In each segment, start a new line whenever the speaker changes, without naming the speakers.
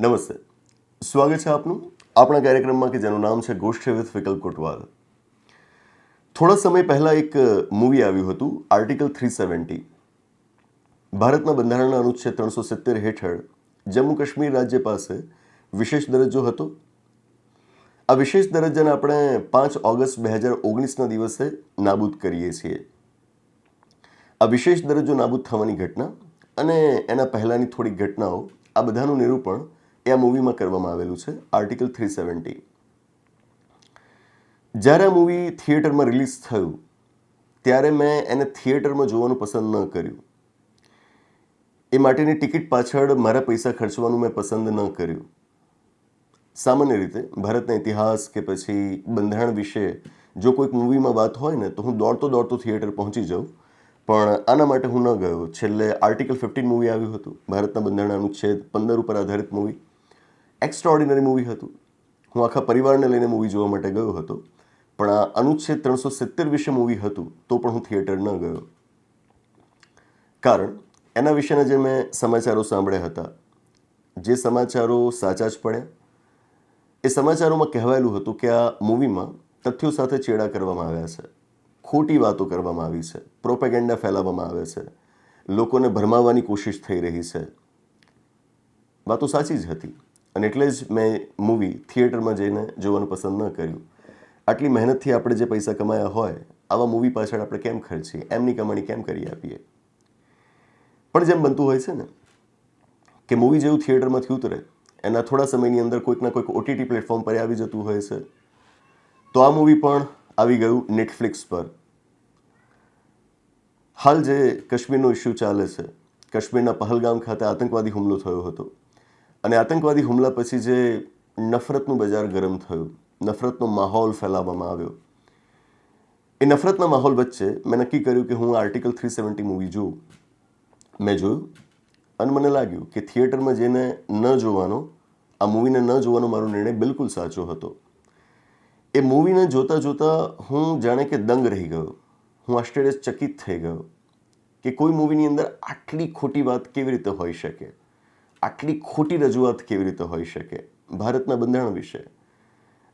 નમસ્તે. સ્વાગત છે આપનું. આપણા કાર્યક્રમમાં કે જેનું નામ છે ગોષ્ઠી વિથ વિકલ્પ કોટવાલ. થોડા સમય પહેલાં એક મૂવી આવ્યું હતું આર્ટિકલ થ્રી સેવન્ટી ભારતના બંધારણના અનુચ્છેદ ત્રણસો સિત્તેર હેઠળ જમ્મુ કાશ્મીર રાજ્ય પાસે વિશેષ દરજ્જો હતો. આ વિશેષ દરજ્જાને આપણે પાંચ ઓગસ્ટ બે હજાર ઓગણીસના દિવસે નાબૂદ કરીએ છીએ. આ વિશેષ દરજ્જો નાબૂદ થવાની ઘટના અને એના પહેલાંની થોડીક ઘટનાઓ આ બધાનું નિરૂપણ એ આ મૂવીમાં કરવામાં આવેલું છે આર્ટિકલ થ્રી સેવન્ટી જ્યારે આ મૂવી થિયેટરમાં રિલીઝ થયું, ત્યારે મેં એને થિયેટરમાં જોવાનું પસંદ ન કર્યું. એ માટેની ટિકિટ પાછળ મારા પૈસા ખર્ચવાનું મેં પસંદ ન કર્યું. સામાન્ય રીતે ભારતના ઇતિહાસ કે પછી બંધારણ વિશે જો કોઈક મૂવીમાં વાત હોય ને, તો હું દોડતો દોડતો થિયેટર પહોંચી જાઉં. પણ આના માટે હું ન ગયો. છેલ્લે આર્ટિકલ ફિફ્ટીન મૂવી આવ્યું હતું, ભારતના બંધારણ અનુચ્છેદ પંદર ઉપર આધારિત મૂવી એક્સ્ટ્રાઓર્ડિનરી મૂવી હતું. હું આખા પરિવારને લઈને મૂવી જોવા માટે ગયો હતો. પણ આ અનુચ્છેદ ત્રણસો સિત્તેર વિશે મૂવી હતું, તો પણ હું થિયેટર ન ગયો. કારણ, એના વિશેના જે મેં સમાચારો સાંભળ્યા હતા, જે સમાચારો સાચા જ પડ્યા, એ સમાચારોમાં કહેવાયેલું હતું કે આ મૂવીમાં તથ્યો સાથે ચેડા કરવામાં આવ્યા છે. ખોટી વાતો કરવામાં આવી છે. પ્રોપેગેન્ડા ફેલાવવામાં આવે છે. લોકોને ભરમાવવાની કોશિશ થઈ રહી છે. વાતો સાચી જ હતી. અને એટલે જ મેં મૂવી થિયેટરમાં જઈને જોવાનું પસંદ ન કર્યું. આટલી મહેનતથી આપણે જે પૈસા કમાયા હોય, આવા મૂવી પાછળ આપણે કેમ ખર્ચીએ? એમની કમાણી કેમ કરી આપીએ? પણ જેમ બનતું હોય છે ને, કે મૂવી જેવું થિયેટરમાંથી ઉતરે એના થોડા સમયની અંદર કોઈકના કોઈક ઓટીટી પ્લેટફોર્મ પર આવી જતું હોય છે. તો આ મૂવી પણ આવી ગયું નેટફ્લિક્સ પર. હાલ જે કાશ્મીરનો ઇસ્યુ ચાલે છે, કાશ્મીરના પહલગામ ખાતે આતંકવાદી હુમલો થયો હતો. અને આતંકવાદી હુમલા પછી જે નફરતનું બજાર ગરમ થયું, નફરતનો માહોલ ફેલાવવામાં આવ્યો, એ નફરતના માહોલ વચ્ચે મેં નક્કી કર્યું કે હું આર્ટિકલ થ્રી સેવન્ટી મૂવી જોઉં. મેં જોયું અને મને લાગ્યું કે થિયેટરમાં જઈને ન જોવાનો, આ મૂવીને ન જોવાનો મારો નિર્ણય બિલકુલ સાચો હતો. એ મૂવીને જોતાં જોતાં હું જાણે કે દંગ રહી ગયો. હું આશ્ચર્યચકિત થઈ ગયો કે કોઈ મૂવીની અંદર આટલી ખોટી વાત કેવી રીતે હોઈ શકે? આટલી ખોટી રજૂઆત કેવી રીતે હોઈ શકે? ભારતના બંધારણ વિશે,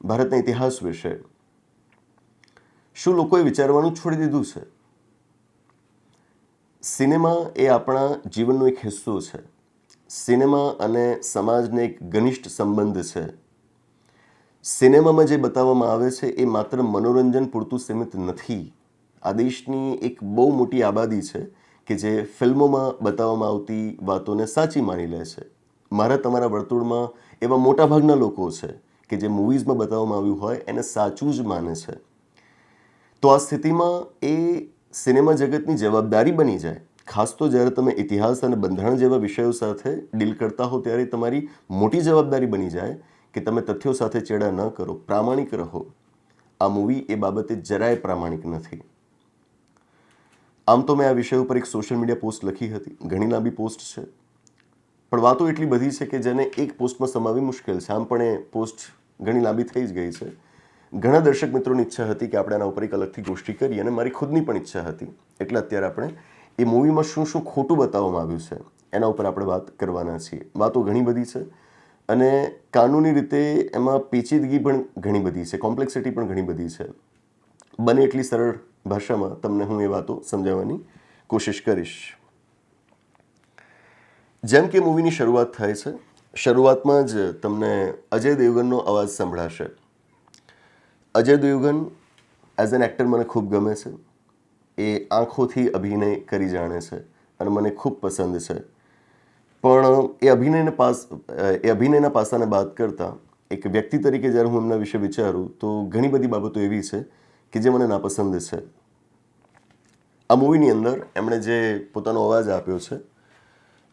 ભારતના ઇતિહાસ વિશે શું લોકોએ વિચારવાનું છોડી દીધું છે? સિનેમા એ આપણા જીવનનો એક હિસ્સો છે. સિનેમા અને સમાજને એક ઘનિષ્ઠ સંબંધ છે. સિનેમામાં જે બતાવવામાં આવે છે એ માત્ર મનોરંજન પૂરતું સીમિત નથી. આ દેશની એક બહુ મોટી આબાદી છે. કે જે ફિલ્મોમાં બતાવવામાં આવતી વાતોને સાચી માની લે છે. મારા તમારા વર્તુળમાં એવા મોટાભાગના લોકો છે કે જે મૂવીઝમાં બતાવવામાં આવ્યું હોય એને સાચું જ માને છે. તો આ સ્થિતિમાં એ સિનેમા જગતની જવાબદારી બની જાય. ખાસ તો જ્યારે તમે ઇતિહાસ અને બંધારણ જેવા વિષયો સાથે ડીલ કરતા હો ત્યારે તમારી મોટી જવાબદારી બની જાય કે તમે તથ્યો સાથે ચેડા ન કરો, પ્રામાણિક રહો. આ મૂવી એ બાબતે જરાય પ્રામાણિક નથી. આમ તો મેં આ વિષય ઉપર એક સોશિયલ મીડિયા પોસ્ટ લખી હતી. ઘણી લાંબી પોસ્ટ છે. પણ વાતો એટલી બધી છે કે જેને એક પોસ્ટમાં સમાવી મુશ્કેલ છે. આમ પણ એ પોસ્ટ ઘણી લાંબી થઈ જ ગઈ છે. ઘણા દર્શક મિત્રોની ઈચ્છા હતી કે આપણે આના ઉપર એક અલગથી ગોષ્ઠી કરીએ અને મારી ખુદની પણ ઈચ્છા હતી. એટલે અત્યારે આપણે એ મૂવીમાં શું શું ખોટું બતાવવામાં આવ્યું છે, એના ઉપર આપણે વાત કરવાના છીએ. વાતો ઘણી બધી છે અને કાનૂની રીતે એમાં પેચીદગી પણ ઘણી બધી છે. કોમ્પ્લેક્સિટી પણ ઘણી બધી છે. બને એટલી સરળ ભાષામાં તમને હું એ વાતો સમજાવવાની કોશિશ કરીશ. જેમ કે મૂવીની શરૂઆત થાય છે, શરૂઆતમાં જ તમને અજય દેવગનનો અવાજ સંભળાશે. Ajay Devgan as an actor મને ખૂબ ગમે છે. એ આંખોથી અભિનય કરી જાણે છે અને મને ખૂબ પસંદ છે. પણ એ અભિનયને પાસ, એ અભિનયના પાસાને બાદ કરતાં એક વ્યક્તિ તરીકે જ્યારે હું એમના વિશે વિચારું તો ઘણી બધી બાબતો એવી છે કે જે મને નાપસંદ છે. આ મૂવીની અંદર એમણે જે પોતાનો અવાજ આપ્યો છે,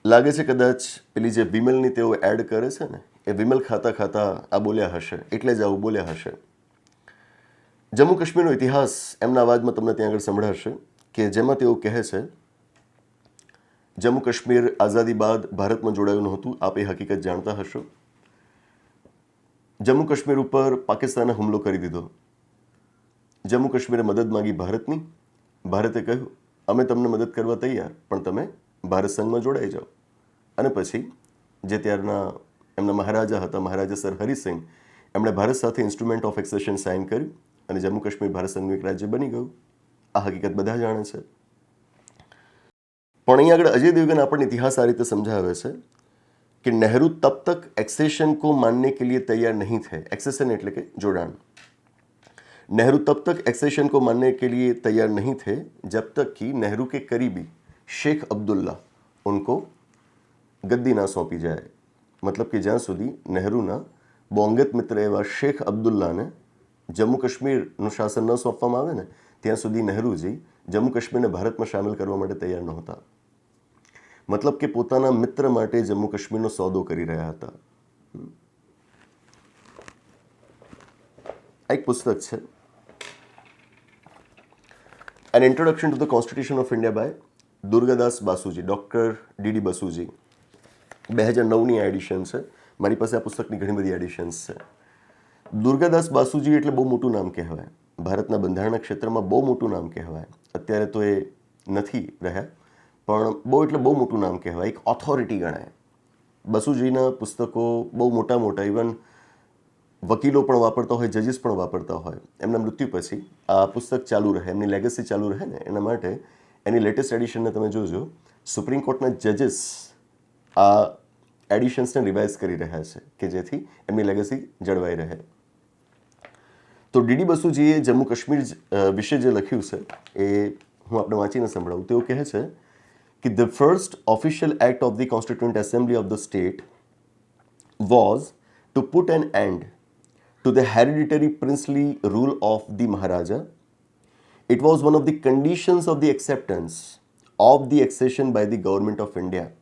લાગે છે કદાચ પેલી જે વિમલની તેઓ એડ કરે છે ને, એ વિમલ ખાતા ખાતા આ બોલ્યા હશે, એટલે જ આવું બોલ્યા હશે. જમ્મુ કાશ્મીરનો ઇતિહાસ એમના અવાજમાં તમને ત્યાં આગળ સંભળાશે કે જેમાં તેઓ કહે છે, જમ્મુ કાશ્મીર આઝાદી બાદ ભારતમાં જોડાયું નહોતું, આપ એ હકીકત જાણતા હશો? જમ્મુ કાશ્મીર ઉપર પાકિસ્તાને હુમલો કરી દીધો. જમ્મુ કાશ્મીરે મદદ માંગી ભારતની ભારતે કહ્યું અમે તમને મદદ કરવા તૈયાર પણ તમે ભારત સંઘમાં જોડાઈ જાઓ અને પછી જે ત્યારના એમના મહારાજા હતા મહારાજા સર હરિસિંહ એમણે ભારત સાથે ઇન્સ્ટ્રુમેન્ટ ઓફ એક્સેશન સાઇન કર્યું અને જમ્મુ કાશ્મીર ભારત સંઘનું એક રાજ્ય બની ગયું આ હકીકત બધા જાણે છે પણ અહીં આગળ અજય દેવગન આપણને ઇતિહાસ આ રીતે સમજાવે છે कि नेहरू तब तक एक्सेशन को मानने के लिए तैयार नहीं थे एक्सेशन એટલે કે જોડાણ नेहरू तब तक एक्सेशन को मानने के लिए तैयार नहीं थे जब तक कि नेहरू के करीबी शेख अब्दुल्ला उनको गद्दी ना सौंपी जाए મતલબ કે જ્યાં સુધી નહેરુના બોંગત મિત્ર એવા શેખ અબ્દુલ્લાને જમ્મુ કાશ્મીરનું શાસન ન સોંપવામાં આવે ને ત્યાં સુધી નહેરુજી જમ્મુ કાશ્મીરને ભારતમાં સામેલ કરવા માટે તૈયાર નહોતા મતલબ કે પોતાના મિત્ર માટે જમ્મુ કાશ્મીરનો સોદો કરી રહ્યા હતા આ એક પુસ્તક છે an introduction to the constitution of India by Durgadas Basuji doctor DD Basuji બે હજાર નવની આ એડિશન છે. મારી પાસે આ પુસ્તકની ઘણી બધી એડિશન્સ છે. દુર્ગાદાસ બાસુજી એટલે બહુ મોટું નામ કહેવાય. ભારતના બંધારણના ક્ષેત્રમાં બહુ મોટું નામ કહેવાય. અત્યારે તો એ નથી રહ્યા, પણ બહુ એટલે બહુ મોટું નામ કહેવાય. એક ઓથોરિટી ગણાય. બસુજીના પુસ્તકો બહુ મોટા મોટા ઇવન વકીલો પણ વાપરતા હોય, જજીસ પણ વાપરતા હોય. એમના મૃત્યુ પછી આ પુસ્તક ચાલુ રહે, એમની લેગસી ચાલુ રહે ને, એના માટે એની લેટેસ્ટ એડિશનને તમે જોજો. સુપ્રીમ કોર્ટના જજીસ આ એડિશન્સને રિવાઇઝ કરી રહ્યા છે કે જેથી એમની લેગસી જળવાઈ રહે. તો ડીડી બસુજીએ જમ્મુ કાશ્મીર વિશે જે લખ્યું છે, એ હું આપણે વાંચીને સંભળાવું. તેઓ કહે છે કે the first official act of the constituent assembly of the state was to put an end to the hereditary princely rule of the Maharaja. It was one of the conditions of the acceptance of the accession by the government of India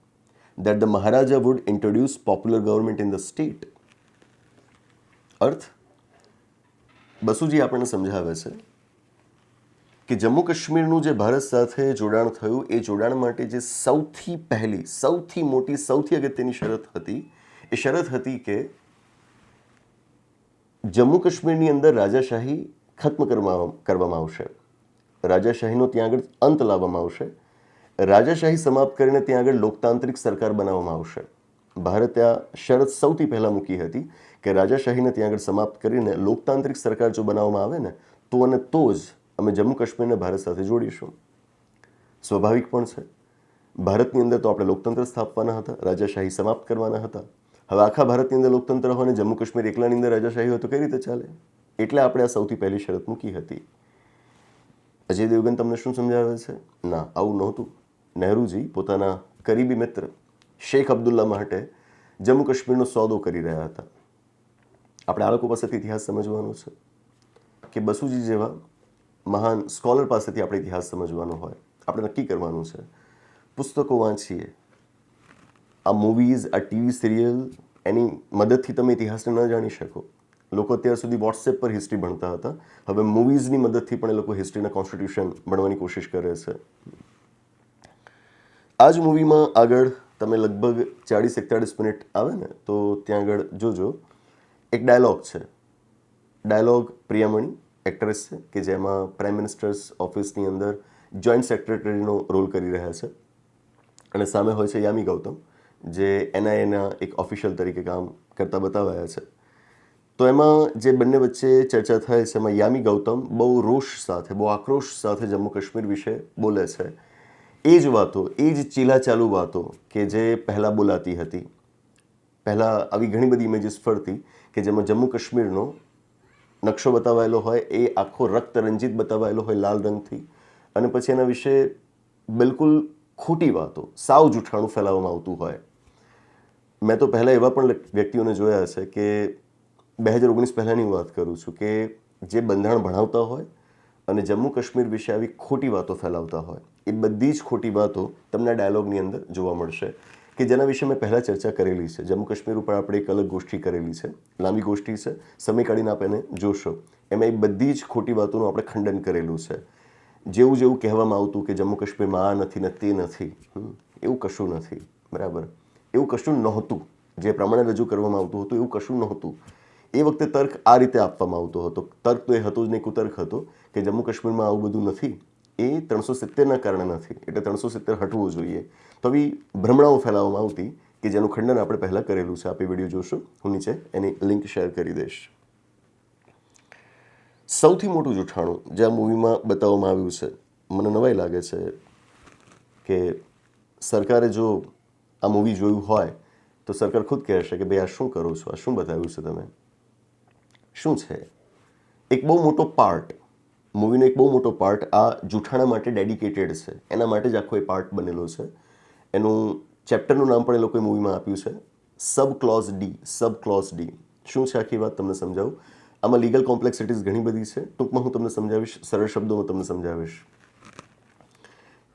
that the Maharaja would introduce popular government in the state. અર્થ બસુજી આપણને સમજાવે છે કે જમ્મુ કાશ્મીરનું જે ભારત સાથે જોડાણ થયું એ જોડાણ માટે જે સૌથી પહેલી સૌથી મોટી સૌથી અગત્યની શરત હતી એ શરત હતી કે જમ્મુ કાશ્મીરની અંદર રાજાશાહી ખત્મ કરવામાં કરવામાં આવશે. રાજાશાહીનો ત્યાં આગળ અંત લાવવામાં આવશે. રાજાશાહી સમાપ્ત કરીને ત્યાં આગળ લોકતાંત્રિક સરકાર બનાવવામાં આવશે. ભારતે આ શરત સૌથી પહેલાં મૂકી હતી કે રાજાશાહીને ત્યાં આગળ સમાપ્ત કરીને લોકતાંત્રિક સરકાર જો બનાવવામાં આવે ને, તો અને તો જ અમે જમ્મુ કાશ્મીરને ભારત સાથે જોડીશું. સ્વાભાવિક પણ છે. ભારતની અંદર તો આપણે લોકતંત્ર સ્થાપવાના હતા, રાજાશાહી સમાપ્ત કરવાના હતા. હવે આખા ભારતની અંદર લોકતંત્ર હોય અને જમ્મુ કાશ્મીર એકલાની અંદર રાજાશાહી હોય તો કઈ રીતે ચાલે? એટલે આપણે આ સૌથી પહેલી શરત મૂકી હતી. અજય દેવગન તમને શું સમજાવે છે? ના, આવું નહોતું. નહેરુજી પોતાના કરીબી મિત્ર શેખ અબ્દુલ્લા માટે જમ્મુ કાશ્મીરનો સોદો કરી રહ્યા હતા. આપણે આ લોકો પાસેથી ઇતિહાસ સમજવાનો છે કે બસુજી જેવા મહાન સ્કોલર પાસેથી આપણે ઇતિહાસ સમજવાનો હોય. આપણે નક્કી કરવાનું છે. પુસ્તકો વાંચીએ આ મૂવીઝ આ ટીવી સિરિયલ એની મદદથી તમે ઇતિહાસને ન જાણી શકો. લોકો અત્યાર સુધી વોટ્સએપ પર હિસ્ટ્રી ભણતા હતા. હવે મૂવીઝની મદદથી પણ એ લોકો હિસ્ટ્રીના કોન્સ્ટિટ્યુશન ભણવાની કોશિશ કરે છે. આ જ મૂવીમાં આગળ તમે લગભગ ચાળીસ એકતાળીસ મિનિટ આવે ને, તો ત્યાં આગળ જોજો. એક ડાયલોગ છે. ડાયલોગ પ્રિયામણી એક્ટ્રેસ છે, કે જેમાં પ્રાઇમ મિનિસ્ટર્સ ઓફિસની અંદર જોઈન્ટ સેક્રેટરીનો રોલ કરી રહ્યા છે. અને સામે હોય છે યામી ગૌતમ. જે એનઆઈએના એક ઓફિશિયલ તરીકે કામ કરતા બતાવાયા છે. તો એમાં જે બંને વચ્ચે ચર્ચા થાય છે, એમાં યામી ગૌતમ બહુ રોષ સાથે, બહુ આક્રોશ સાથે જમ્મુ કાશ્મીર વિશે બોલે છે. એ જ વાતો, એ જ ચીલા ચાલુ વાતો કે જે પહેલાં બોલાતી હતી. પહેલાં આવી ઘણી બધી ઇમેજીસ ફરતી કે જેમાં જમ્મુ કાશ્મીરનો નકશો બતાવાયેલો હોય, એ આખો રક્ત રંજિત બતાવાયેલો હોય લાલ રંગથી. અને પછી એના વિશે બિલકુલ ખોટી વાતો, સાવ જૂઠાણું ફેલાવવામાં આવતું હોય. મેં તો પહેલાં એવા પણ વ્યક્તિઓને જોયા છે કે બે હજાર ઓગણીસ પહેલાંની વાત કરું છું કે જે બંધારણ ભણાવતા હોય અને જમ્મુ કાશ્મીર વિશે આવી ખોટી વાતો ફેલાવતા હોય, એ બધી જ ખોટી વાતો તમને ડાયલોગની અંદર જોવા મળશે કે જેના વિશે મેં પહેલાં ચર્ચા કરેલી છે. જમ્મુ કાશ્મીર ઉપર આપણે એક અલગ ગોષ્ઠી કરેલી છે. લાંબી ગોષ્ઠી છે. સમય કાઢીને આપ એને જોશો. એમાં એ બધી જ ખોટી વાતોનું આપણે ખંડન કરેલું છે. જેવું જેવું કહેવામાં આવતું કે જમ્મુ કાશ્મીરમાં આ નથી ને તે નથી એવું કશું નથી, બરાબર? એવું કશું નહોતું. જે પ્રમાણે રજૂ કરવામાં આવતું હતું, એવું કશું નહોતું. એ વખતે તર્ક આ રીતે આપવામાં આવતો હતો. તર્ક તો એ હતો જ નહીં, કુતર્ક હતો કે જમ્મુ કાશ્મીરમાં આવું બધું નથી. એ ત્રણસો સિત્તેરના કારણે નથી. એટલે ત્રણસો સિત્તેર હટવું જોઈએ. તો આવી ભ્રમણાઓ ફેલાવવામાં આવતી કે જેનું ખંડન આપણે પહેલાં કરેલું છે. આપ વીડિયો જોશો. હું નીચે એની લિંક શેર કરી દઈશ. સૌથી મોટું જૂઠાણું જે આ મૂવીમાં બતાવવામાં આવ્યું છે, મને નવાઈ લાગે છે કે સરકારે જો આ મૂવી જોયું હોય, તો સરકાર ખુદ કહેશે કે ભાઈ આ શું કરો છો? આ શું બતાવ્યું છે તમે? શું છે? એક બહુ મોટો પાર્ટ મૂવીનો એક બહુ મોટો પાર્ટ આ જૂઠાણા માટે ડેડિકેટેડ છે. એના માટે જ આખો એ પાર્ટ બનેલો છે. એનું ચેપ્ટરનું નામ પણ એ લોકોએ મૂવીમાં આપ્યું છે. Sub clause D sub clause D શું છે આખી વાત? તમને સમજાવું? આમાં લીગલ કોમ્પ્લેક્સિટીઝ ઘણી બધી છે. ટૂંકમાં હું તમને સમજાવીશ, સરળ શબ્દોમાં તમને સમજાવીશ.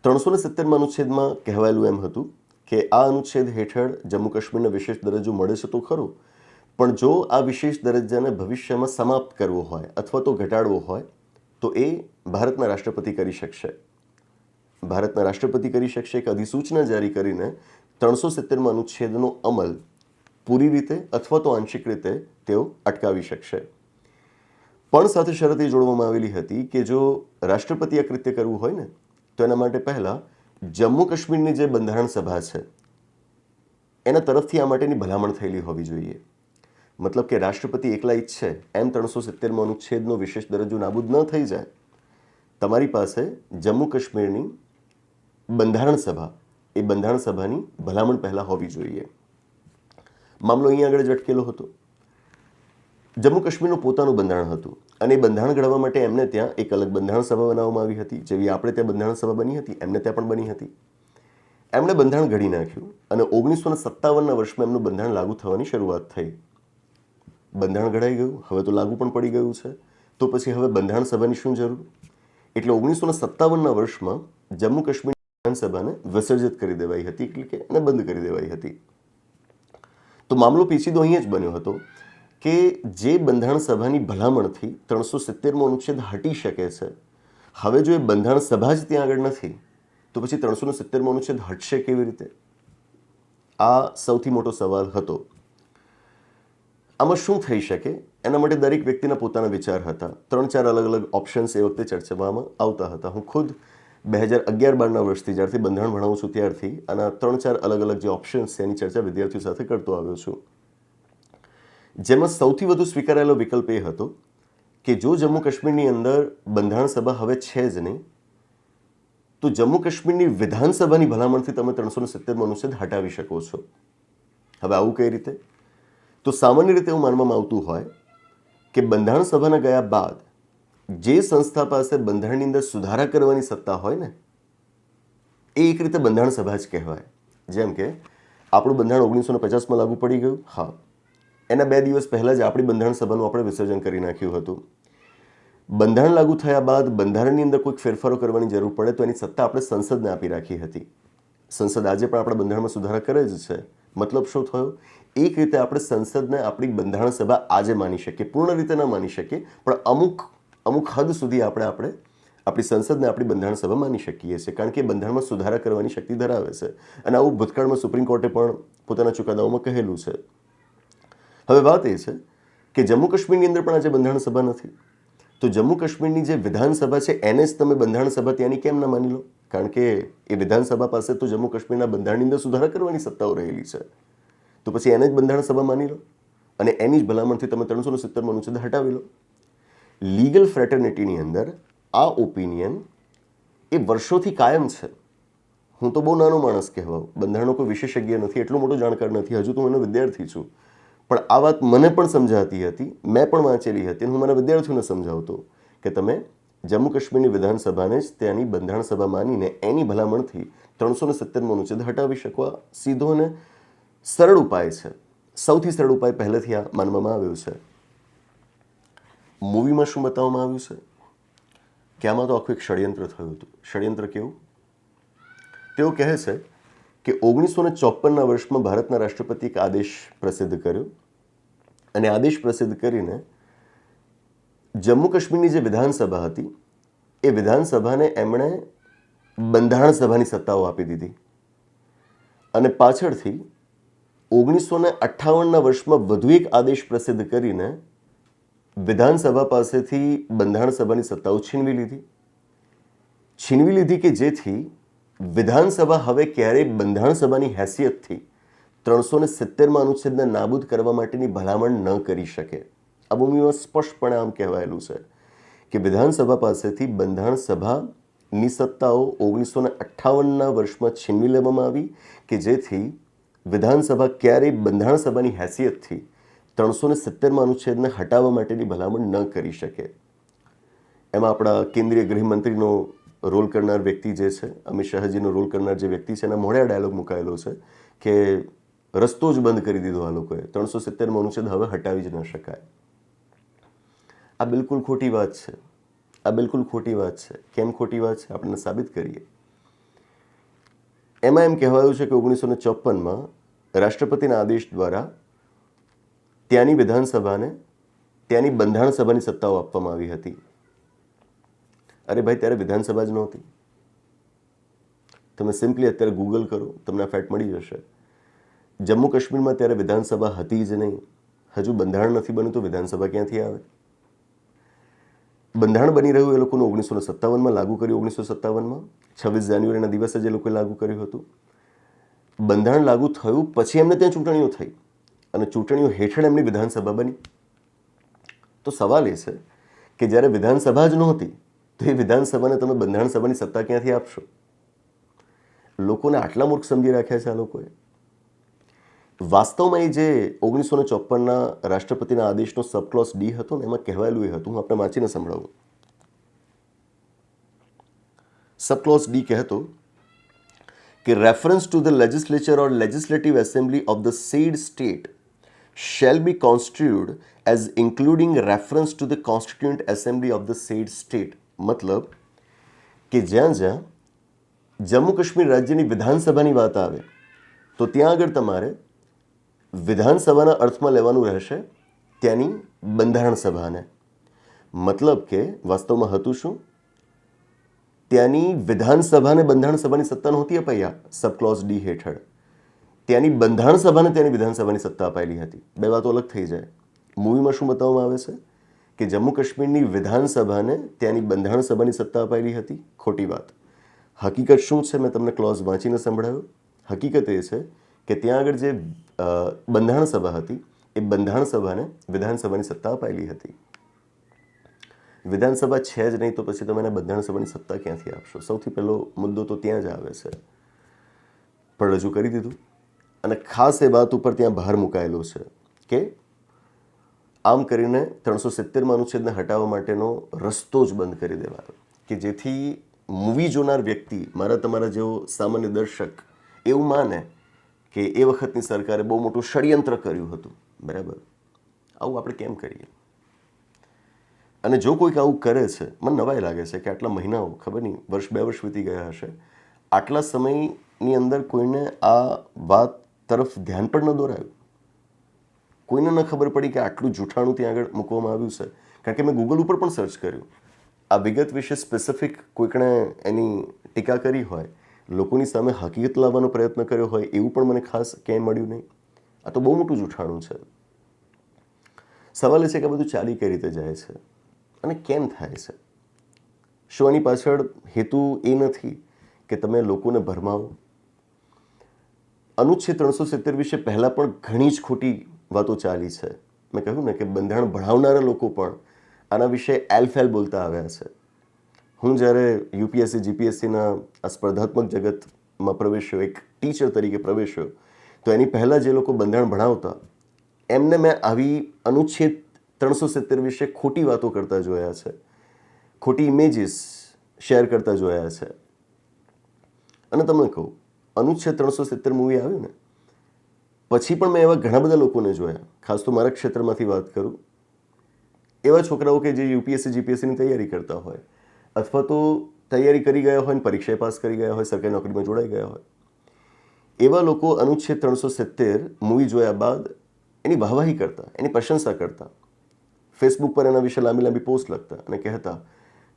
ત્રણસો ને સિત્તેરમાં અનુચ્છેદમાં કહેવાયેલું એમ હતું કે આ અનુચ્છેદ હેઠળ જમ્મુ કાશ્મીરને વિશેષ દરજ્જો મળે છે તો ખરું. પણ જો આ વિશેષ દરજ્જાને ભવિષ્યમાં સમાપ્ત કરવો હોય અથવા તો ઘટાડવો હોય, તો એ ભારતના રાષ્ટ્રપતિ કરી શકશે. ભારતના રાષ્ટ્રપતિ કરી શકશે એક અધિસૂચના જારી કરીને ત્રણસો સિત્તેરમાં અનુચ્છેદનો અમલ પૂરી રીતે અથવા તો આંશિક રીતે તેઓ અટકાવી શકશે. પણ સાથે શરત એ જોડવામાં આવેલી હતી કે જો રાષ્ટ્રપતિ આ કૃત્ય કરવું હોય ને, તો એના માટે પહેલાં જમ્મુ કાશ્મીરની જે બંધારણ સભા છે, એના તરફથી આ માટેની ભલામણ થયેલી હોવી જોઈએ. મતલબ કે રાષ્ટ્રપતિ એકલા ઈચ્છે, એમ ત્રણસો સિત્તેરમાં અનુચ્છેદનો વિશેષ દરજ્જો નાબૂદ ન થઈ જાય, તમારી પાસે જમ્મુ કાશ્મીરની બંધારણ સભા, એ બંધારણ સભાની ભલામણ પહેલાં હોવી જોઈએ. મામલો અહીં આગળ જ અટકેલો હતો. જમ્મુ કાશ્મીરનું પોતાનું બંધારણ હતું. અને બંધારણ ઘડવા માટે એમને ત્યાં એક અલગ બંધારણ સભા બનાવવામાં આવી હતી, જેવી આપણે ત્યાં બંધારણ સભા બની હતી, એમને ત્યાં પણ બની હતી. એમણે બંધારણ ઘડી નાખ્યું અને ઓગણીસો ને સત્તાવનના વર્ષમાં એમનું બંધારણ લાગુ થવાની શરૂઆત થઈ. બંધારણ ઘડાઈ ગયું, હવે તો લાગુ પણ પડી ગયું છે. તો પછી હવે બંધારણ સભાની શું જરૂર? એટલે ઓગણીસો સત્તાવનના વર્ષમાં જમ્મુ કાશ્મીર વિધાનસભાને વિસર્જિત કરી દેવાઈ હતી, એટલે કે એને બંધ કરી દેવાઈ હતી. તો મામલો પેચીદો અહીંયા જ બન્યો હતો. કે જે બંધારણ સભાની ભલામણથી ત્રણસો સિત્તેરમો અનુચ્છેદ હટી શકે છે. હવે જો એ બંધારણ સભા જ ત્યાં આગળ નથી, તો પછી ત્રણસો સિત્તેરમો અનુચ્છેદ હટશે કેવી રીતે? આ સૌથી મોટો સવાલ હતો. આમાં શું થઈ શકે? એના માટે દરેક વ્યક્તિના પોતાના વિચાર હતા. ત્રણ ચાર અલગ અલગ ઓપ્શન્સ એ વખતે ચર્ચામાં આવતા હતા. હું ખુદ બે હજાર અગિયાર બારના વર્ષથી જ્યારથી બંધારણ ભણાવું છું ત્યારથી આના ત્રણ ચાર અલગ અલગ જે ઓપ્શન્સ છે એની ચર્ચા વિદ્યાર્થીઓ સાથે કરતો આવ્યો છું. જેમાં સૌથી વધુ સ્વીકારાયેલો વિકલ્પ એ હતો કે જો જમ્મુ કાશ્મીરની અંદર બંધારણ સભા હવે છે જ નહીં, તો જમ્મુ કાશ્મીરની વિધાનસભાની ભલામણથી તમે ત્રણસો ને સિત્તેરમો અનુચ્છેદ હટાવી શકો છો. હવે આવું કઈ રીતે? તો સામાન્ય રીતે એવું માનવામાં આવતું હોય કે બંધારણ સભાના ગયા બાદ જે સંસ્થા પાસે બંધારણની અંદર સુધારા કરવાની સત્તા હોય ને, એ એક રીતે બંધારણ સભા જ કહેવાય. જેમ કે આપણું બંધારણ ઓગણીસો પચાસમાં લાગુ પડી ગયું? હા. એના બે દિવસ પહેલાં જ આપણી બંધારણ સભાનું આપણે વિસર્જન કરી નાખ્યું હતું. બંધારણ લાગુ થયા બાદ બંધારણની અંદર કોઈક ફેરફારો કરવાની જરૂર પડે તો એની સત્તા આપણે સંસદને આપી રાખી હતી. સંસદ આજે પણ આપણા બંધારણમાં સુધારા કરે જ છે. મતલબ શું થયો? એક રીતે આપણે સંસદને આપણી બંધારણ સભા આજે માની શકીએ, પૂર્ણ રીતે ન માની શકીએ, પણ અમુક અમુક હદ સુધી આપણે આપણે આપણી સંસદને આપણી બંધારણ સભા માની શકીએ છીએ. કારણ કે બંધારણમાં સુધારા કરવાની શક્તિ ધરાવે છે. અને આવું ભૂતકાળમાં સુપ્રીમ કોર્ટે પણ પોતાના ચુકાદાઓમાં કહેલું છે. હવે વાત એ છે કે જમ્મુ કાશ્મીરની અંદર પણ આજે બંધારણ સભા નથી. તો જમ્મુ કાશ્મીરની જે વિધાનસભા છે, એને જ તમે બંધારણ સભા ત્યાંની કેમ ના માની લો? કારણ કે એ વિધાનસભા પાસે તો જમ્મુ કાશ્મીરના બંધારણની અંદર સુધારા કરવાની સત્તાઓ રહેલી છે. તો પછી એને જ બંધારણ સભા માની લો? અને એની જ ભલામણથી તમે ત્રણસો ને સિત્તેરમાં અનુચ્છેદ હટાવી લો? લીગલ ફ્રેટર્નિટીની અંદર આ ઓપિનિયન એ વર્ષોથી કાયમ છે. હું તો બહુ નાનો માણસ કહેવાઉં. બંધારણનો કોઈ વિશેષજ્ઞ નથી, એટલો મોટો જાણકાર નથી. હજુ તો હું એનો વિદ્યાર્થી છું. પણ આ વાત મને પણ સમજાતી હતી, મેં પણ વાંચેલી હતી અને હું મારા વિદ્યાર્થીઓને સમજાવતો કે તમે જમ્મુ કાશ્મીરની વિધાનસભાને જ ત્યાંની બંધારણ સભા માનીને એની ભલામણથી ત્રણસો ને સત્તરમો અનુચ્છેદ હટાવી શકવા સીધો અને સરળ ઉપાય છે. સૌથી સરળ ઉપાય પહેલેથી આ માનવામાં આવ્યો છે. મૂવીમાં શું બતાવવામાં આવ્યું છે? કે આમાં તો આખું એક ષડયંત્ર થયું હતું. ષડયંત્ર કેવું? તેઓ કહે છે કે ઓગણીસો ને ચોપનના વર્ષમાં ભારતના રાષ્ટ્રપતિ એક આદેશ પ્રસિદ્ધ કર્યો અને આદેશ પ્રસિદ્ધ કરીને જમ્મુ કાશ્મીરની જે વિધાનસભા હતી, એ વિધાનસભાને એમણે બંધારણ સભાની સત્તાઓ આપી દીધી. અને પાછળથી ઓગણીસો ને અઠ્ઠાવનના વર્ષમાં વધુ એક આદેશ પ્રસિદ્ધ કરીને વિધાનસભા પાસેથી બંધારણ સભાની સત્તાઓ છીનવી લીધી. છીનવી લીધી કે જેથી વિધાનસભા હવે ક્યારેય બંધારણ સભાની હેસિયતથી ત્રણસો ને સિત્તેરમાં અનુચ્છેદને નાબૂદ કરવા માટેની ભલામણ ન કરી શકે. આ ભૂમિમાં સ્પષ્ટપણે આમ કહેવાયેલું છે કે વિધાનસભા પાસેથી બંધારણ સભાની સત્તાઓ ઓગણીસો ને અઠ્ઠાવનના વર્ષમાં છીનવી લેવામાં આવી કે જેથી વિધાનસભા ક્યારેય બંધારણ સભાની હેસિયતથી ત્રણસો ને સિત્તેરમાં અનુચ્છેદને હટાવવા માટેની ભલામણ ન કરી શકે. એમાં આપણા કેન્દ્રીય ગૃહમંત્રીનો રોલ કરનાર વ્યક્તિ જે છે, અમિત શાહજીનો રોલ કરનાર જે વ્યક્તિ છે, એના મોઢે ડાયલોગ મુકાયેલો છે કે રસ્તો જ બંધ કરી દીધો આ લોકોએ. ત્રણસો સિત્તેરમો અનુચ્છેદ હવે હટાવી જ ન શકાય. આ બિલકુલ ખોટી વાત છે. આ બિલકુલ ખોટી વાત છે. કેમ ખોટી વાત છે? આપણે સાબિત કરીએ. એમાં એમ કહેવાયું છે કે ઓગણીસો ને ચોપનમાં રાષ્ટ્રપતિના આદેશ દ્વારા ત્યાંની વિધાનસભાને ત્યાંની બંધારણ સભાની સત્તાઓ આપવામાં આવી હતી. અરે ભાઈ, ત્યારે વિધાનસભા જ નહોતી. તમે સિમ્પલી અત્યારે ગૂગલ કરો, તમને આ ફેક્ટ મળી જશે. જમ્મુ કાશ્મીરમાં ત્યારે વિધાનસભા હતી જ નહીં. હજુ બંધારણ નથી બન્યું તો વિધાનસભા ક્યાંથી આવે? બંધારણ બની રહ્યું એ લોકોનું ઓગણીસો સત્તાવનમાં લાગુ કર્યું ઓગણીસો સત્તાવનમાં છવ્વીસ જાન્યુઆરીના દિવસે જે લોકોએ લાગુ કર્યું હતું. બંધારણ લાગુ થયું પછી એમને ત્યાં ચૂંટણીઓ થઈ અને ચૂંટણીઓ હેઠળ એમની વિધાનસભા બની. તો સવાલ એ છે કે જ્યારે વિધાનસભા જ નહોતી, તો એ વિધાનસભાને તમે બંધારણ સભાની સત્તા ક્યાંથી આપશો? લોકોને આટલા મૂર્ખ સમજી રાખ્યા છે આ લોકોએ. વાસ્તવમાં એ જે ઓગણીસો ને ચોપ્પનના રાષ્ટ્રપતિના આદેશનો સબક્લોસ ડી હતો ને, એમાં કહેવાયેલું એ હતું. હું આપણે વાંચીને સંભળાવું. સબક્લોસ ડી કહેતો કે reference to the legislature or legislative assembly of the said state shall be constituted as including reference to the constituent assembly of the said state મતલબ કે, જ્યાં જ્યાં જમ્મુ કાશ્મીર રાજ્યની વિધાનસભાની વાત આવે, તો ત્યાં આગળ તમારે વિધાનસભાના અર્થમાં લેવાનું રહેશે ત્યાંની બંધારણ સભાને. મતલબ કે વાસ્તવમાં હતું શું? ત્યાંની વિધાનસભાને બંધારણ સભાની સત્તા નહોતી અપાઈ આ સબક્લોઝ ડી હેઠળ. ત્યાંની બંધારણ સભાને ત્યાંની વિધાનસભાની સત્તા અપાયેલી હતી. બે વાતો અલગ થઈ જાય. મૂવીમાં શું બતાવવામાં આવે છે? કે જમ્મુ કાશ્મીરની વિધાનસભાને ત્યાંની બંધારણ સભાની સત્તા અપાયેલી હતી? ખોટી વાત. હકીકત શું છે? મેં તમને ક્લોઝ વાંચીને સંભળાવ્યો. હકીકત એ છે કે ત્યાં આગળ જે બંધારણ સભા હતી. એ બંધારણ સભાને વિધાનસભાની સત્તા અપાયેલી હતી. વિધાનસભા છે જ નહીં તો પછી તમે એને બંધારણ સભાની સત્તા ક્યાંથી આપશો? સૌથી પહેલો મુદ્દો તો ત્યાં જ આવે છે. પણ રજૂ કરી દીધું. અને ખાસ એ વાત ઉપર ત્યાં ભાર મુકાયેલો છે કે આમ કરીને ત્રણસો સિત્તેરમાં અનુચ્છેદને હટાવવા માટેનો રસ્તો જ બંધ કરી દેવાયો કે જેથી મૂવી જોનાર વ્યક્તિ, મારા તમારા જેવો સામાન્ય દર્શક એવું માને કે એ વખતની સરકારે બહુ મોટું ષડયંત્ર કર્યું હતું. બરાબર? આવું આપણે કેમ કરીએ? અને જો કોઈક આવું કરે છે, મને નવાઈ લાગે છે કે આટલા મહિનાઓ, ખબર નહીં, વર્ષ બે વર્ષ વીતી ગયા હશે, આટલા સમયની અંદર કોઈને આ વાત તરફ ધ્યાન પણ ન દોરાયું. કોઈને ન ખબર પડી કે આટલું જૂઠાણું ત્યાં આગળ મૂકવામાં આવ્યું છે. કારણ કે મેં ગૂગલ ઉપર પણ સર્ચ કર્યું. આ વિગત વિશે સ્પેસિફિક કોઈકણે એની ટીકા કરી હોય લોકોની સામે હકીકત લાવવાનો પ્રયત્ન કર્યો હોય એવું પણ મને ખાસ ક્યાંય મળ્યું નહીં. આ તો બહુ મોટું જૂઠાણું છે. સવાલ એ છે કે બધું ચાલી કઈ રીતે જાય છે અને કેમ થાય છે? શું આની પાછળ હેતુ એ નથી કે તમે લોકોને ભરમાવો? અનુચ્છેદ ત્રણસો સિત્તેર વિશે પહેલાં પણ ઘણી જ ખોટી વાતો ચાલી છે. મેં કહ્યું ને કે બંધારણ ભણાવનારા લોકો પણ આના વિશે એલફેલ બોલતા આવ્યા છે. હું જ્યારે યુપીએસસી, જીપીએસસીના આ સ્પર્ધાત્મક જગતમાં પ્રવેશ્યો, એક ટીચર તરીકે પ્રવેશ્યો, તો એની પહેલાં જે લોકો બંધારણ ભણાવતા, એમને મેં આવી અનુચ્છેદ ત્રણસો સિત્તેર વિશે ખોટી વાતો કરતા જોયા છે. ખોટી ઇમેજીસ શેર કરતા જોયા છે. અને તમને કહું, અનુચ્છેદ ત્રણસો સિત્તેર મૂવી આવ્યું ને, પછી પણ મેં એવા ઘણા બધા લોકોને જોયા, ખાસ તો મારા ક્ષેત્રમાંથી વાત કરું, એવા છોકરાઓ કે જે યુપીએસસી, જીપીએસસીની તૈયારી કરતા હોય અથવા તો તૈયારી કરી ગયા હોય ને પરીક્ષા પાસ કરી ગયા હોય, સરકારી નોકરીમાં જોડાઈ ગયા હોય. એવા લોકો અનુચ્છેદ ત્રણસો સિત્તેર મૂવી જોયા બાદ એની વાહવાહી કરતા, એની પ્રશંસા કરતા. ફેસબુક પર એના વિશે લાંબી લાંબી પોસ્ટ લખતા અને કહેતા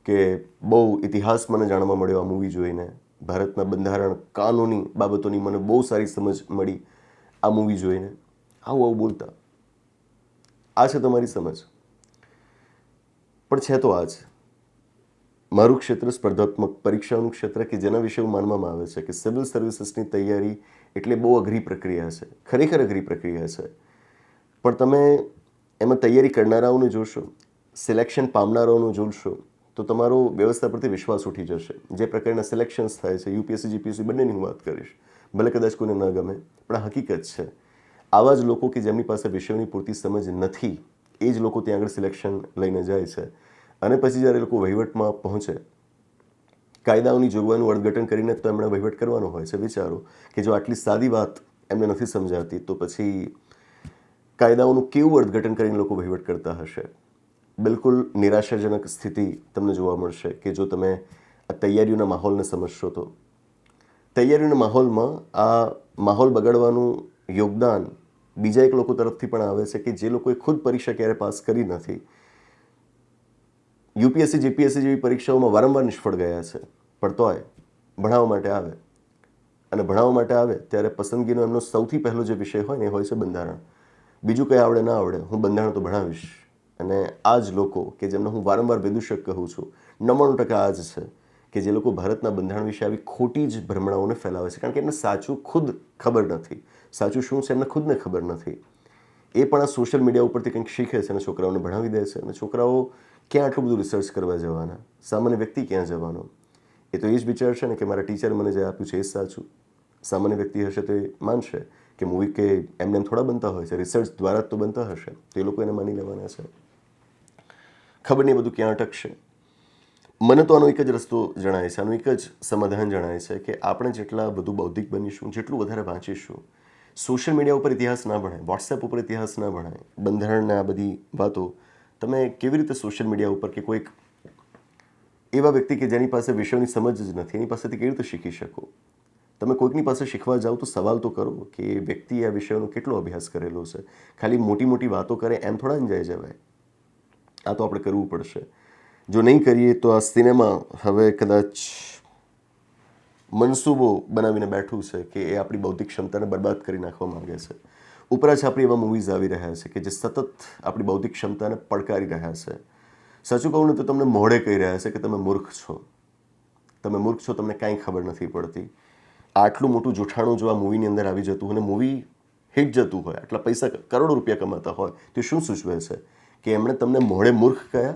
કે બહુ ઇતિહાસ મને જાણવા મળ્યો આ મૂવી જોઈને. ભારતના બંધારણ કાનૂની બાબતોની મને બહુ સારી સમજ મળી આ મૂવી જોઈને. આવું આવું બોલતા. આ છે તમારી સમજ. પણ છે તો આ જ. મારું ક્ષેત્ર સ્પર્ધાત્મક પરીક્ષાનું ક્ષેત્ર કે જેના વિશે એવું માનવામાં આવે છે કે સિવિલ સર્વિસીસની તૈયારી એટલે બહુ અઘરી પ્રક્રિયા છે, ખરેખર અઘરી પ્રક્રિયા છે. પણ તમે એમાં તૈયારી કરનારાઓને જોશો સિલેક્શન પામનારાઓનું જોશો, તો તમારો વ્યવસ્થા પરથી વિશ્વાસ ઉઠી જશે. જે પ્રકારના સિલેક્શન્સ થાય છે યુપીએસસી જીપીએસસી બંનેની હું વાત કરીશ. ભલે કદાચ કોઈને ન ગમે, પણ હકીકત છે. આવા જ લોકો કે જેમની પાસે વિષયોની પૂરતી સમજ નથી, એ જ લોકો ત્યાં આગળ સિલેક્શન લઈને જાય છે. અને પછી જ્યારે એ લોકો વહીવટમાં પહોંચે, કાયદાઓની જોગવાઈનું અર્થઘટન કરીને તો એમણે વહીવટ કરવાનો હોય છે. વિચારો કે જો આટલી સાદી વાત એમને નથી સમજાતી, તો પછી કાયદાઓનું કેવું અર્થઘટન કરીને લોકો વહીવટ કરતા હશે? બિલકુલ નિરાશાજનક સ્થિતિ તમને જોવા મળશે કે જો તમે આ તૈયારીઓના માહોલને સમજશો તો. તૈયારીઓના માહોલમાં આ માહોલ બગાડવાનું યોગદાન બીજા એક લોકો તરફથી પણ આવે છે કે જે લોકોએ ખુદ પરીક્ષા ક્યારે પાસ કરી નથી. યુપીએસસી, જીપીએસસી જેવી પરીક્ષાઓમાં વારંવાર નિષ્ફળ ગયા છે. પણ તોય ભણાવવા માટે આવે. અને ભણાવવા માટે આવે ત્યારે પસંદગીનો એમનો સૌથી પહેલો જે વિષય હોય ને એ હોય છે બંધારણ. બીજું કંઈ આવડે ના આવડે, હું બંધારણ તો ભણાવીશ. અને આ જ લોકો કે જેમને હું વારંવાર વિદૂષક કહું છું, નવ્વાણું ટકા આ જ છે કે જે લોકો ભારતના બંધારણ વિશે આવી ખોટી જ ભ્રમણાઓને ફેલાવે છે. કારણ કે એમને સાચું ખુદ ખબર નથી. સાચું શું છે એમને ખુદને ખબર નથી. એ પણ આ સોશિયલ મીડિયા ઉપરથી કંઈક શીખે છે અને છોકરાઓને ભણાવી દે છે. અને છોકરાઓ ક્યાં આટલું બધું રિસર્ચ કરવા જવાના? સામાન્ય વ્યક્તિ ક્યાં જવાનો? એ તો એ જ વિચાર છે ને કે મારા ટીચર મને જે આપ્યું છે એ સાચું. સામાન્ય વ્યક્તિ હશે તો એ માનશે કે મૂવી કે એમને થોડા બનતા હોય છે. રિસર્ચ દ્વારા જ તો બનતા હશે. તો એ લોકો એને માની લેવાના છે. ખબર નહીં બધું ક્યાં અટકશે. મને તો આનો એક જ રસ્તો જણાય છે, આનું એક જ સમાધાન જણાય છે કે આપણે જેટલા વધુ બૌદ્ધિક બનીશું, જેટલું વધારે વાંચીશું સોશિયલ મીડિયા ઉપર ઇતિહાસ ના ભણાય વોટ્સએપ ઉપર ઇતિહાસ ના ભણાય, બંધારણના આ બધી વાતો તમે કેવી રીતે સોશિયલ મીડિયા ઉપર કે કોઈક એવા વ્યક્તિ કે જેની પાસે વિષયોની સમજ જ નથી, એની પાસેથી કેવી રીતે શીખી શકો? તમે કોઈકની પાસે શીખવા જાઓ તો સવાલ તો કરો કે વ્યક્તિ આ વિષયનો કેટલો અભ્યાસ કરેલો છે? ખાલી મોટી મોટી વાતો કરે એમ થોડા અંજાઈ જવાય. આ તો આપણે કરવું પડશે. જો નહીં કરીએ તો આ સિનેમા હવે કદાચ મનસૂબો બનાવીને બેઠું છે કે એ આપણી બૌદ્ધિક ક્ષમતાને બરબાદ કરી નાખવા માગે છે. ઉપરા છાપરી એવા મૂવીઝ આવી રહ્યા છે કે જે સતત આપણી બૌદ્ધિક ક્ષમતાને પડકારી રહ્યા છે. સાચું કહું ને તો તમને મોઢે કહી રહ્યા છે કે તમે મૂર્ખ છો. તમે મૂર્ખ છો, તમને કાંઈ ખબર નથી પડતી. આટલું મોટું જૂઠાણું જો આ મૂવીની અંદર આવી જતું અને મૂવી હિટ જતું હોય, આટલા પૈસા કરોડો રૂપિયા કમાતા હોય, તો શું સૂચવે છે? કે એમણે તમને મોઢે મૂર્ખ કહ્યા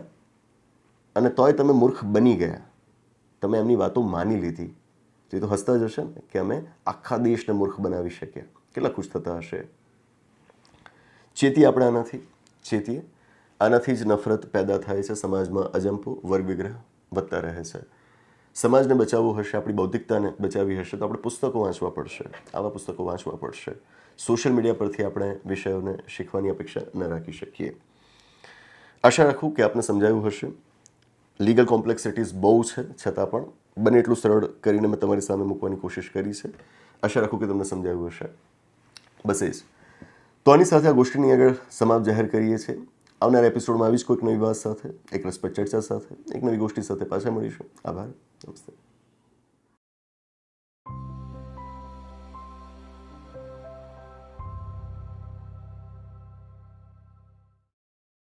અને તોય તમે મૂર્ખ બની ગયા. તમે એમની વાતો માની લીધી. તો તો હસતા જ હશે ને કે અમે આખા દેશને મૂર્ખ બનાવી શક્યા કેટલા ખુશ થતા હશે? ચેતી આપણે આનાથી ચેતીએ. આનાથી જ નફરત પેદા થાય છે સમાજમાં. અજંપો વર્ગ વિગ્રહ વધતા રહે છે. સમાજને બચાવવું હશે, આપણી બૌદ્ધિકતાને બચાવી હશે, તો આપણે પુસ્તકો વાંચવા પડશે. આવા પુસ્તકો વાંચવા પડશે. સોશિયલ મીડિયા પરથી આપણે વિષયોને શીખવાની અપેક્ષા ન રાખી શકીએ. આશા રાખું કે આપને સમજાયું હશે. લીગલ કોમ્પ્લેક્સિટીઝ બહુ છે, છતાં પણ બને એટલું સરળ કરીને મેં તમારી સામે મૂકવાની કોશિશ કરી છે. આશા રાખું કે તમને સમજાવ્યું હશે. બસ એ જ. તો આની સાથે આ ગોષ્ઠીની આગળ સમાપ્ત જાહેર કરીએ છીએ. આવનારા એપિસોડમાં આવી જ કોઈક નવી વાત સાથે, એક રસપ્રદ ચર્ચા સાથે, એક નવી ગોષ્ઠી સાથે પાછા મળીશું. આભાર. નમસ્તે.